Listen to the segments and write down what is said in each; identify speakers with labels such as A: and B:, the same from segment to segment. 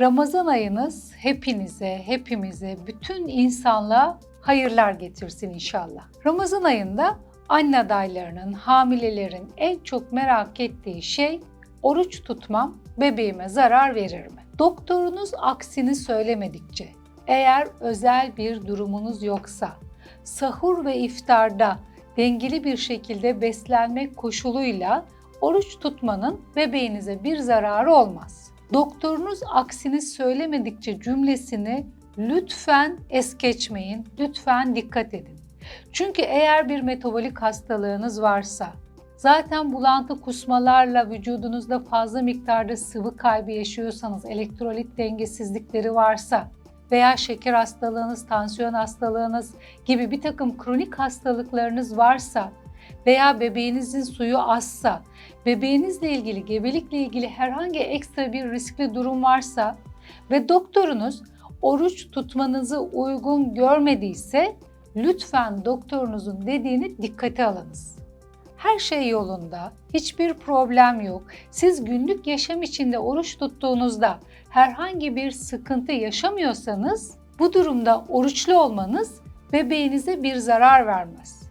A: Ramazan ayınız hepinize, hepimize, bütün insanlığa hayırlar getirsin inşallah. Ramazan ayında anne adaylarının, hamilelerin en çok merak ettiği şey oruç tutmam bebeğime zarar verir mi? Doktorunuz aksini söylemedikçe, eğer özel bir durumunuz yoksa, sahur ve iftarda dengeli bir şekilde beslenmek koşuluyla oruç tutmanın bebeğinize bir zararı olmaz. Doktorunuz aksini söylemedikçe cümlesini lütfen es geçmeyin, lütfen dikkat edin. Çünkü eğer bir metabolik hastalığınız varsa, zaten bulantı kusmalarla vücudunuzda fazla miktarda sıvı kaybı yaşıyorsanız, elektrolit dengesizlikleri varsa veya şeker hastalığınız, tansiyon hastalığınız gibi bir takım kronik hastalıklarınız varsa veya bebeğinizin suyu azsa, bebeğinizle ilgili, gebelikle ilgili herhangi ekstra bir riskli durum varsa ve doktorunuz oruç tutmanızı uygun görmediyse lütfen doktorunuzun dediğini dikkate alınız. Her şey yolunda, hiçbir problem yok. Siz günlük yaşam içinde oruç tuttuğunuzda herhangi bir sıkıntı yaşamıyorsanız bu durumda oruçlu olmanız bebeğinize bir zarar vermez.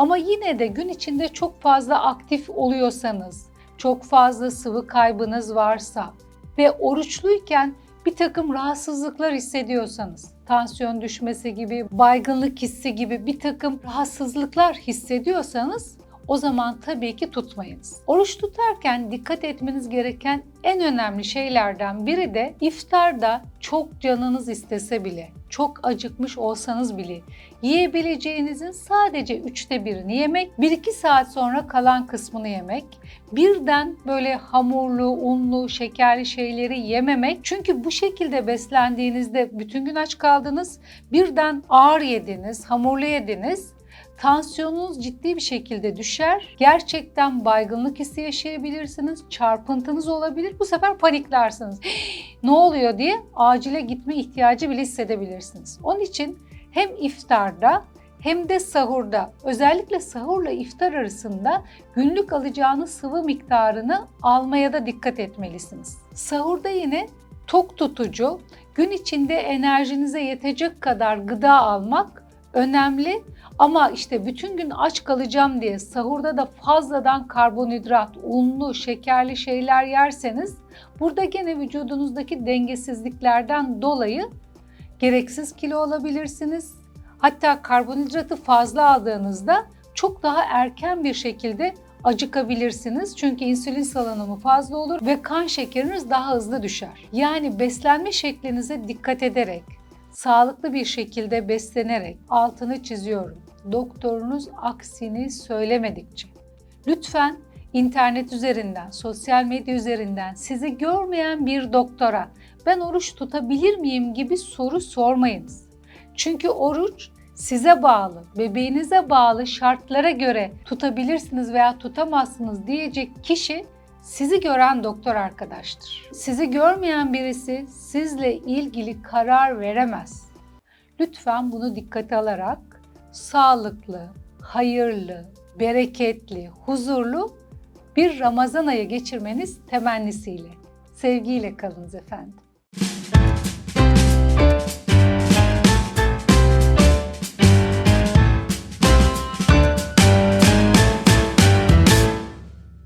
A: Ama yine de gün içinde çok fazla aktif oluyorsanız, çok fazla sıvı kaybınız varsa ve oruçluyken bir takım rahatsızlıklar hissediyorsanız, tansiyon düşmesi gibi, baygınlık hissi gibi bir takım rahatsızlıklar hissediyorsanız o zaman tabii ki tutmayınız. Oruç tutarken dikkat etmeniz gereken en önemli şeylerden biri de iftarda çok canınız istese bile, çok acıkmış olsanız bile yiyebileceğinizin sadece üçte birini yemek, 1-2 saat sonra kalan kısmını yemek, birden böyle hamurlu, unlu, şekerli şeyleri yememek. Çünkü bu şekilde beslendiğinizde bütün gün aç kaldınız, birden ağır yediniz, hamurlu yediniz tansiyonunuz ciddi bir şekilde düşer. Gerçekten baygınlık hissi yaşayabilirsiniz. Çarpıntınız olabilir. Bu sefer paniklersiniz. ne oluyor diye acile gitme ihtiyacı bile hissedebilirsiniz. Onun için hem iftarda hem de sahurda özellikle sahurla iftar arasında günlük alacağınız sıvı miktarını almaya da dikkat etmelisiniz. Sahurda yine tok tutucu, gün içinde enerjinize yetecek kadar gıda almak önemli ama işte bütün gün aç kalacağım diye sahurda da fazladan karbonhidrat, unlu, şekerli şeyler yerseniz burada gene vücudunuzdaki dengesizliklerden dolayı gereksiz kilo alabilirsiniz. Hatta karbonhidratı fazla aldığınızda çok daha erken bir şekilde acıkabilirsiniz. Çünkü insülin salınımı fazla olur ve kan şekeriniz daha hızlı düşer. Yani beslenme şeklinize dikkat ederek, sağlıklı bir şekilde beslenerek altını çiziyorum. Doktorunuz aksini söylemedikçe. Lütfen internet üzerinden, sosyal medya üzerinden sizi görmeyen bir doktora ben oruç tutabilir miyim gibi soru sormayınız. Çünkü oruç size bağlı, bebeğinize bağlı şartlara göre tutabilirsiniz veya tutamazsınız diyecek kişi sizi gören doktor arkadaştır. Sizi görmeyen birisi sizle ilgili karar veremez. Lütfen bunu dikkate alarak sağlıklı, hayırlı, bereketli, huzurlu bir Ramazan ayı geçirmeniz temennisiyle. Sevgiyle kalınız efendim.